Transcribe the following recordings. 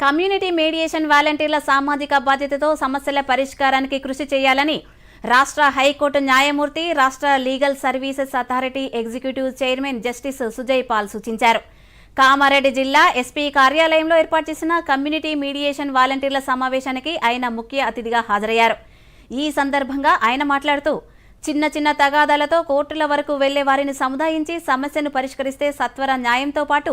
Community mediation వాలంటీర్ల సామాజిక బాధ్యతతో సమస్యల పరిష్కారానికి కృషి చేయాలని రాష్ట్ర హైకోర్టు న్యాయమూర్తి రాష్ట్ర legal services authority executive chairman justice Sujay Paul సూచించారు. కామారెడ్డి జిల్లా ఎస్పీ కార్యాలయంలో ఏర్పాటు చేసిన కమ్యూనిటీ మీడియేషన్ వాలంటీర్ల సమావేశానికి ఆయన ముఖ్య అతిథిగా హాజరయ్యారు. ఈ సందర్భంగా ఆయన మాట్లాడుతూ చిన్న చిన్న తగాదాలతో కోర్టుల వరకు వెళ్ళే వారిని సముదాయించి సమస్యను పరిష్కరిస్తే సత్వర న్యాయంతో పాటు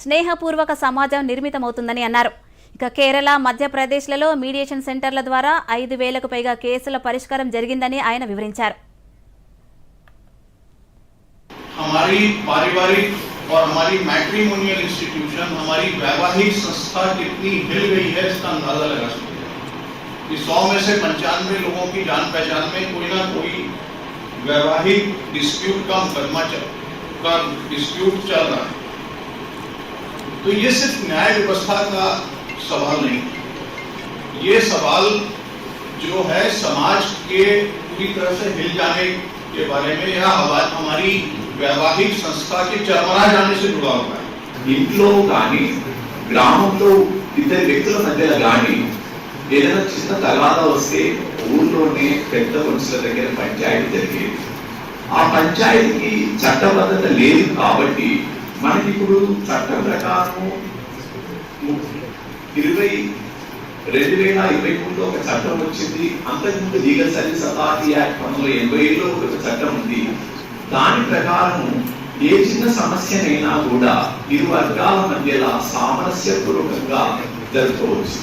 స్నేహపూర్వక సమాజం నిర్మితమవుతుందని అన్నారు ఇక కేరళ మధ్యప్రదేశ్లలో మీడియేషన్ సెంటర్ల ద్వారా ఐదు వేలకు పైగా కేసుల పరిష్కారం జరిగిందని ఆయన వివరించారు हमारी पारिवारिक और हमारी मैट्रिमोनियल इंस्टीट्यूशन हमारी वैवाहिक संस्था कितनी हिल गई है इसका अंदाजा लगा सकते हैं कि सौ में से पंचानवे लोगों की जान पहचान में कोई ना कोई वैवाहिक डिस्प्यूट का मुकदमा चल का डिस्प्यूट चल रहा है तो ये सिर्फ न्याय व्यवस्था का सवाल नहीं ये सवाल जो है समाज के पूरी तरह से हिल जाने के बारे में या हवा- हमारी वैवाहिक संस्था के चरमरा जाने से जुड़ा हुआ है ఇంట్లో కానీ గ్రామంలో ఇద్దరు వ్యక్తుల మధ్యలో కానీ ఏదైనా చిన్న తగాదా వస్తే ఊర్లోనే పెద్ద మనుషుల దగ్గర పంచాయతీ జరిగేది ఆ పంచాయతీకి చట్టబద్ధత లేదు కాబట్టి మనకి ఇప్పుడు చట్టం ప్రకారము ఇరవై రెండు వేల ఇరవై మూడులో ఒక చట్టం వచ్చింది. అంతకుముందు లీగల్ సర్వీస్ అథారిటీ యాక్ట్ పంతొమ్మిది ఎనభై ఏడులో ఒక చట్టం ఉంది. దాని ప్రకారము ఏ చిన్న సమస్యనైనా కూడా ఇరు వర్గాల మధ్యలో సామరస్యపూర్వకంగా జరుపుకోవచ్చు